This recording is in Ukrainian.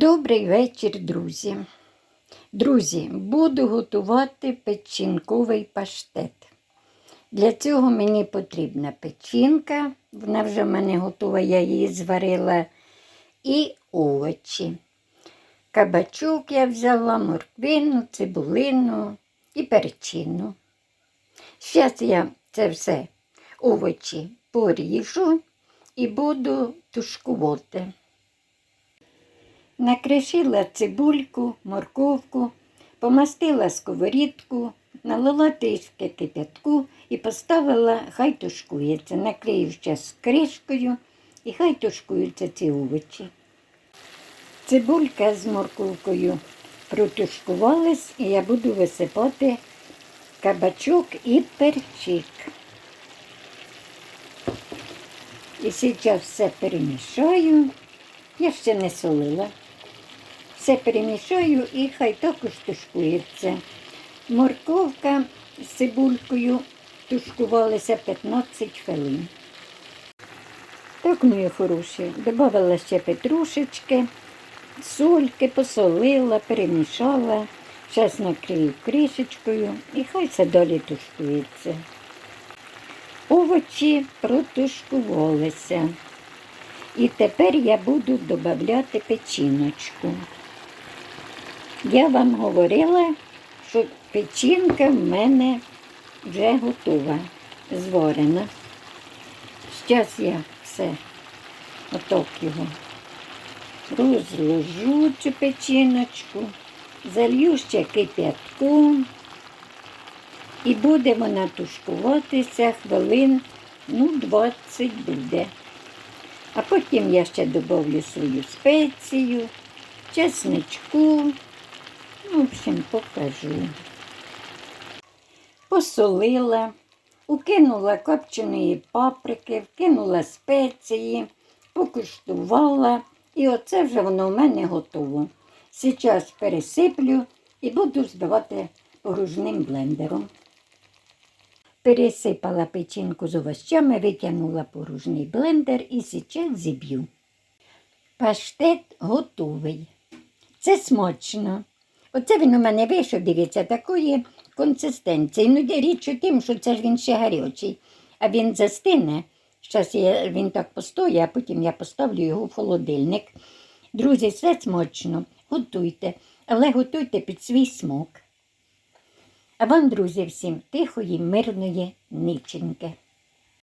Добрий вечір, друзі. Друзі, буду готувати печінковий паштет. Для цього мені потрібна печінка, вона вже в мене готова, я її зварила, і овочі. Кабачок я взяла, морквину, цибулину і перчину. Зараз я це все овочі поріжу і буду тушкувати. Накришила цибульку, морковку, помастила сковорідку, налила трішки кипятку і поставила, хай тушкується. Накрию ще з кришкою і хай тушкуються ці овочі. Цибулька з морковкою протушкувалась, і я буду висипати кабачок і перчик. І зараз все перемішаю. Я ще не солила. Все перемішаю і хай також тушкується. Морковка з цибулькою тушкувалися 15 хвилин. Так, мої хороші, додавала ще петрушечки, сольки, посолила, перемішала. Зараз накрию кришечкою і хай це далі тушкується. Овочі протушкувалися. І тепер я буду додати печіночку. Я вам говорила, що печінка в мене вже готова, зварена. Зараз я все отак його розложу цю печіночку, залью ще кип'ятком і буде вона тушкуватися хвилин, ну, 20 буде. А потім я ще додавлю свою спецію, чесничку. Ну, В общем, покажу. Посолила, укинула копченої паприки, вкинула спеції, покуштувала. І оце вже воно в мене готово. Зараз пересиплю і буду збивати погружним блендером. Пересипала печінку з овощами, витягнула порожній блендер і зараз зіб'ю. Паштет готовий. Це смачно. Оце він у мене вийшов, дивіться, такої консистенції. Ну, де річ у тим, що це ж він ще гарячий, а він застине. Зараз я, він так постоє, а потім я поставлю його в холодильник. Друзі, все смачно, готуйте, але готуйте під свій смак. А вам, друзі, всім тихої, мирної ніченьки.